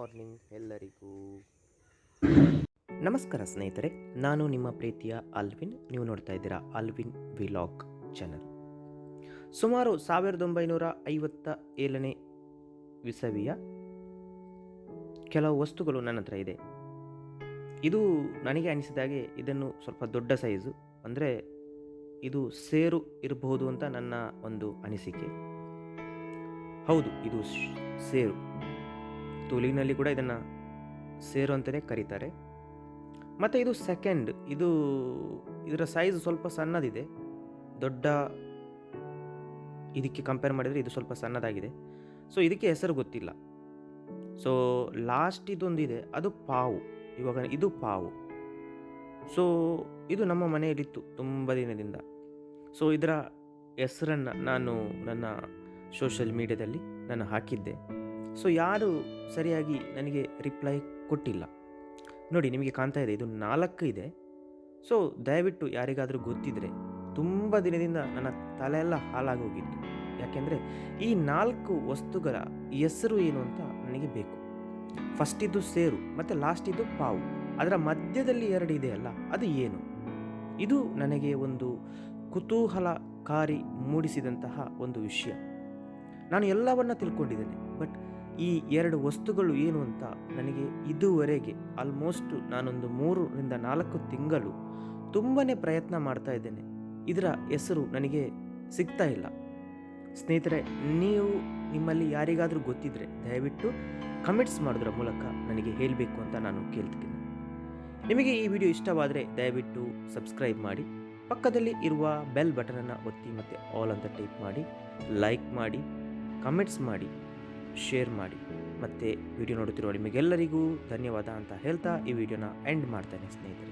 Morning ಎಲ್ಲರಿಗೂ. ನಮಸ್ಕಾರ ಸ್ನೇಹಿತರೆ, ನಾನು ನಿಮ್ಮ ಪ್ರೀತಿಯ ಅಲ್ವಿನ್. ನೀವು ನೋಡ್ತಾ ಇದ್ದೀರಾ ಅಲ್ವಿನ್ ವಿಲಾಗ್ ಚಾನಲ್. ಸುಮಾರು ಸಾವಿರದ ಒಂಬೈನೂರ ಐವತ್ತ ಏಳನೇ ವಿಸವಿಯ ಕೆಲವು ವಸ್ತುಗಳು ನನ್ನ ಹತ್ರ ಇದೆ. ಇದು ನನಗೆ ಅನಿಸಿದಾಗೆ ಇದನ್ನು ಸ್ವಲ್ಪ ದೊಡ್ಡ ಸೈಜು, ಅಂದರೆ ಇದು ಸೇರು ಇರಬಹುದು ಅಂತ ನನ್ನ ಒಂದು ಅನಿಸಿಕೆ. ಹೌದು, ಇದು ಸೇರು. ತುಳುವಿನಲ್ಲಿ ಕೂಡ ಇದನ್ನು ಸೇರು ಅಂತಲೇ ಕರೀತಾರೆ. ಮತ್ತು ಇದು ಸೆಕೆಂಡ್ ಇದು ಇದರ ಸೈಜ್ ಸ್ವಲ್ಪ ಸಣ್ಣದಿದೆ. ದೊಡ್ಡ ಇದಕ್ಕೆ ಕಂಪೇರ್ ಮಾಡಿದರೆ ಇದು ಸ್ವಲ್ಪ ಸಣ್ಣದಾಗಿದೆ. ಸೊ ಇದಕ್ಕೆ ಹೆಸರು ಗೊತ್ತಿಲ್ಲ. ಸೊ ಲಾಸ್ಟ್ ಇದೊಂದಿದೆ, ಅದು ಪಾವು. ಇವಾಗ ಇದು ಪಾವು. ಸೊ ಇದು ನಮ್ಮ ಮನೆಯಲ್ಲಿತ್ತು ತುಂಬ ದಿನದಿಂದ. ಸೊ ಇದರ ಹೆಸರನ್ನು ನಾನು ನನ್ನ ಸೋಷಿಯಲ್ ಮೀಡಿಯಾದಲ್ಲಿ ನಾನು ಹಾಕಿದ್ದೆ. ಸೊ ಯಾರು ಸರಿಯಾಗಿ ನನಗೆ ರಿಪ್ಲೈ ಕೊಟ್ಟಿಲ್ಲ. ನೋಡಿ, ನಿಮಗೆ ಕಾಣ್ತಾ ಇದೆ, ಇದು ನಾಲ್ಕು ಇದೆ. ಸೊ, ದಯವಿಟ್ಟು ಯಾರಿಗಾದರೂ ಗೊತ್ತಿದ್ದರೆ ತುಂಬ ದಿನದಿಂದ ನನ್ನ ತಲೆಯೆಲ್ಲ ಹಾಳಾಗಿ ಹೋಗಿತ್ತು ಯಾಕೆಂದರೆ ಈ ನಾಲ್ಕು ವಸ್ತುಗಳ ಹೆಸರು ಏನು ಅಂತ ನನಗೆ ಬೇಕು. ಫಸ್ಟ್ ಇದು ಸೇರು, ಮತ್ತು ಲಾಸ್ಟ್ ಇದು ಪಾವು. ಅದರ ಮಧ್ಯದಲ್ಲಿ ಎರಡು ಇದೆಯಲ್ಲ ಅದು ಏನು? ಇದು ನನಗೆ ಒಂದು ಕುತೂಹಲಕಾರಿ ಮೂಡಿಸಿದಂತಹ ಒಂದು ವಿಷಯ. ನಾನು ಎಲ್ಲವನ್ನ ತಿಳ್ಕೊಂಡಿದ್ದೇನೆ, ಬಟ್ ಈ ಎರಡು ವಸ್ತುಗಳು ಏನು ಅಂತ ನನಗೆ ಇದುವರೆಗೆ ಆಲ್ಮೋಸ್ಟ್ ನಾನೊಂದು ಮೂರರಿಂದ ನಾಲ್ಕು ತಿಂಗಳು ತುಂಬಾ ಪ್ರಯತ್ನ ಮಾಡ್ತಾ ಇದ್ದೇನೆ. ಇದರ ಹೆಸರು ನನಗೆ ಸಿಗ್ತಾ ಇಲ್ಲ. ಸ್ನೇಹಿತರೆ, ನೀವು ನಿಮ್ಮಲ್ಲಿ ಯಾರಿಗಾದರೂ ಗೊತ್ತಿದ್ದರೆ ದಯವಿಟ್ಟು ಕಮೆಂಟ್ಸ್ ಮಾಡೋದ್ರ ಮೂಲಕ ನನಗೆ ಹೇಳಬೇಕು ಅಂತ ನಾನು ಕೇಳ್ತೀನಿ ನಿಮಗೆ ಈ ವಿಡಿಯೋ ಇಷ್ಟವಾದರೆ ದಯವಿಟ್ಟು ಸಬ್ಸ್ಕ್ರೈಬ್ ಮಾಡಿ, ಪಕ್ಕದಲ್ಲಿ ಇರುವ ಬೆಲ್ ಬಟನನ್ನು ಒತ್ತಿ ಮತ್ತು ಆಲ್ ಅಂತ ಟೈಪ್ ಮಾಡಿ ಲೈಕ್ ಮಾಡಿ ಕಮೆಂಟ್ಸ್ ಮಾಡಿ. ಶೇರ್ ಮಾಡಿ ಮತ್ತು ವಿಡಿಯೋ ನೋಡುತ್ತಿರುವ ನಿಮಗೆಲ್ಲರಿಗೂ ಧನ್ಯವಾದ ಅಂತ ಹೇಳ್ತಾ ಈ ವಿಡಿಯೋನ ಎಂಡ್ ಮಾಡ್ತೇನೆ ಸ್ನೇಹಿತರೆ.